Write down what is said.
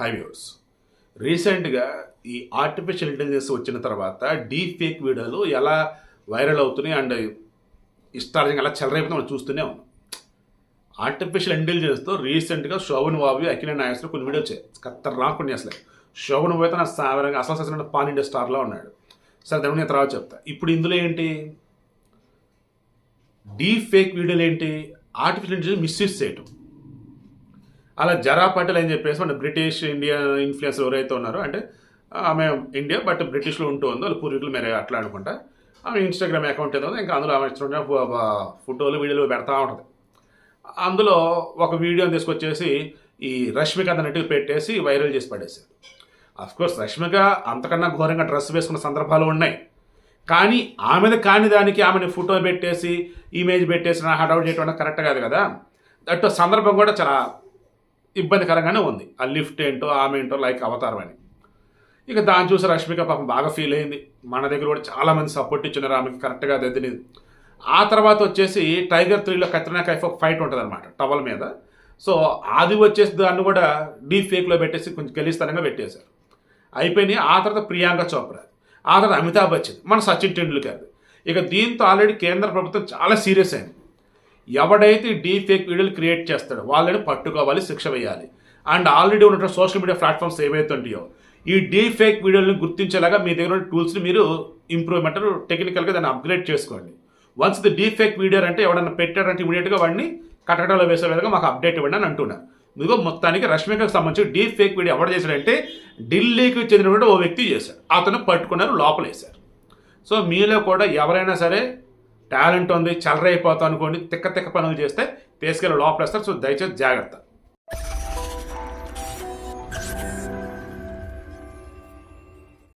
High viewers రీసెంట్గా ఈ artificial intelligence వచ్చిన తర్వాత డీప్ ఫేక్ వీడియోలు ఎలా వైరల్ అవుతున్నాయి అండ్ ఇష్టార్థంగా ఎలా చెలరైపోతే మనం చూస్తూనే ఉన్నాం. ఆర్టిఫిషియల్ ఇంటెలిజెన్స్తో రీసెంట్గా శోభన్ బాబు అఖిల నాయకులు కొన్ని వీడియో వచ్చాయి. కత్తర్ రాకుండా అసలు. శోభన్ బాబు అయితే నా సాధారణంగా అసలు అసలు పాన్ ఇండియా స్టార్లో ఉన్నాడు. సరే దాని నేను తర్వాత చెప్తా. ఇప్పుడు ఇందులో ఏంటి? డీప్ ఫేక్ వీడియోలు ఏంటి? ఆర్టిఫిషియల్ ఇంటెలిజెన్స్ మిస్యూజ్ చేయటం. అలా జరా పటేల్ అని చెప్పేసి మన బ్రిటిష్ ఇండియా ఇన్ఫ్లుయెన్స్ ఎవరైతే ఉన్నారో అంటే ఆమె ఇండియా బట్ బ్రిటిష్లో ఉంటూ ఉందో వాళ్ళ పూర్వీకులు మీరు అట్లా అనుకుంటా ఆమె ఇన్స్టాగ్రామ్ అకౌంట్ ఏదో ఇంకా అందులో ఆమె ఇష్టం ఫోటోలు వీడియోలు పెడతా ఉంటుంది. అందులో ఒక వీడియోని తీసుకొచ్చేసి ఈ రష్మిక అన్నట్టు పెట్టేసి వైరల్ చేసి పడేసారు అఫ్కోర్స్ రష్మిక అంతకన్నా ఘోరంగా డ్రెస్ వేసుకున్న సందర్భాలు ఉన్నాయి. కానీ ఆమెది కాని దానికి ఆమెని ఫోటో పెట్టేసి ఇమేజ్ పెట్టేసి నా హడౌట్ చేయడం కరెక్ట్ కాదు కదా. దట్ సందర్భం కూడా చాలా ఇబ్బందికరంగానే ఉంది. ఆ లిఫ్ట్ ఏంటో ఆమె ఏంటో లైక్ అవతారం అని. ఇక దాన్ని చూసి రష్మిక పాపం బాగా ఫీల్ అయింది. మన దగ్గర కూడా చాలామంది సపోర్ట్ ఇచ్చినారు ఆమెకి కరెక్ట్గా తెలియదు. ఆ తర్వాత వచ్చేసి టైగర్ త్రీలో కత్రినా కైఫ్ ఒక ఫైట్ ఉంటుంది అనమాట టవల్ మీద. సో అది వచ్చేసి దాన్ని కూడా డీ ఫేక్లో పెట్టేసి కొంచెం గెలిస్తానంగా పెట్టేశారు. అయిపోయినాయి. ఆ తర్వాత ప్రియాంక చోప్రా ఆ తర్వాత అమితాబ్ బచ్చన్ మన సచిన్ టెండూల్కర్. ఇక దీంతో ఆల్రెడీ కేంద్ర ప్రభుత్వం చాలా సీరియస్ అయింది. ఎవడైతే డీ ఫేక్ వీడియోలు క్రియేట్ చేస్తాడో వాళ్ళని పట్టుకోవాలి శిక్ష వేయాలి. అండ్ ఆల్రెడీ ఉన్నటువంటి సోషల్ మీడియా ప్లాట్ఫామ్స్ ఏవైతే ఉంటాయో ఈ డీ ఫేక్ వీడియోలను గుర్తించేలాగా మీ దగ్గర ఉన్న టూల్స్ని మీరు ఇంప్రూవ్మెంట్ టెక్నికల్గా దాన్ని అప్గ్రేడ్ చేసుకోండి. Once the D fake video అంటే ఎవడన్నా పెట్టాడంటే ఇమీడియట్గా వాడిని కట్టడంలో వేసే విధంగా మాకు అప్డేట్ ఇవ్వండి అని అంటున్నారు ఇదిగో మొత్తానికి రష్మికకు సంబంధించి డీ ఫేక్ వీడియో ఎవడు చేశాడంటే ఢిల్లీకి చెందినటువంటి ఓ వ్యక్తి చేశాడు. అతను పట్టుకున్నారు లోపలేశారు. సో మీలో కూడా ఎవరైనా సరే టాలెంట్ ఉంది చలరైపోతా అనుకోండి తిక్క తిక్క పనులు చేస్తే తీసుకెళ్ళి లోపలేస్తారు. సో దయచేసి జాగ్రత్త.